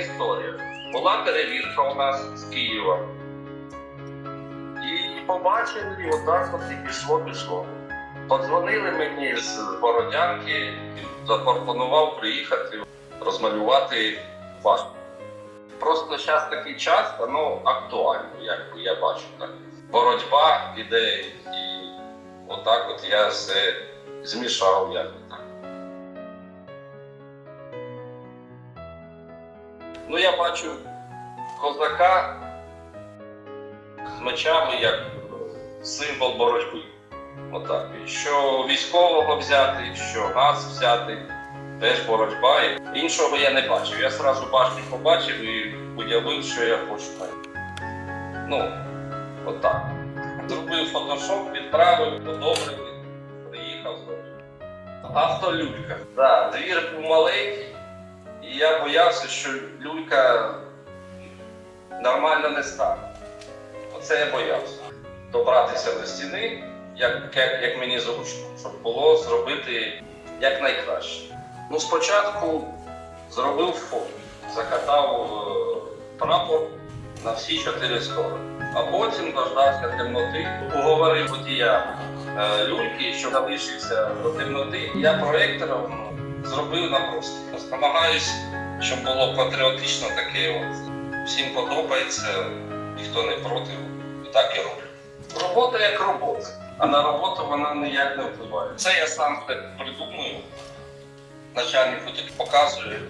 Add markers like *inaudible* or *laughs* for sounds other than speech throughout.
історія. Була перевірка у нас з Києва. І побачили, і отак от і пішло, пішло. Подзвонили мені з Бородянки, запропонував приїхати розмалювати башню. Просто зараз такий час, воно актуально, як я бачу так. Боротьба іде, і отак от я все змішав як Ну, я бачу козака з мечами як е, символ боротьби. Отак. Що військового взяти, що нас взяти, теж боротьба. Іншого я не бачив. Я сразу башню побачив і уявив, що я хочу. Ну, отак. Зробив фотошоп, відправив, подобрив, приїхав зробив. Автолюлька. Да, двір був маленький, я боявся, що люлька нормально не стане. Оце я боявся. Добратися до стіни, як, як, як мені зручно, щоб було зробити якнайкраще. Ну, спочатку зробив фон, закатав е, прапор на всі чотири сторони. А потім дождався темноти, уговорив водія е, люльки, що залишився до темноти. Я проектором зробив напросто. Намагаюсь, щоб було патріотично таке. От. Всім подобається, ніхто не проти. І так і роблю. Робота як робота, а на роботу вона ніяк не впливає. Це я сам так придумую. Начальнику тільки показую,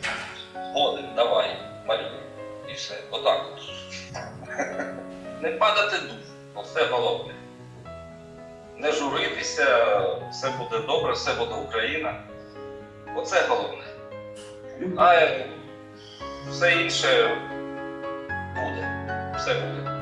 годин, давай, малюй. І все. Отак от. *laughs* Не падати дух, оце головне. Не журитися, все буде добре, все буде Україна. Оце головне. А е, все інше буде. Все буде.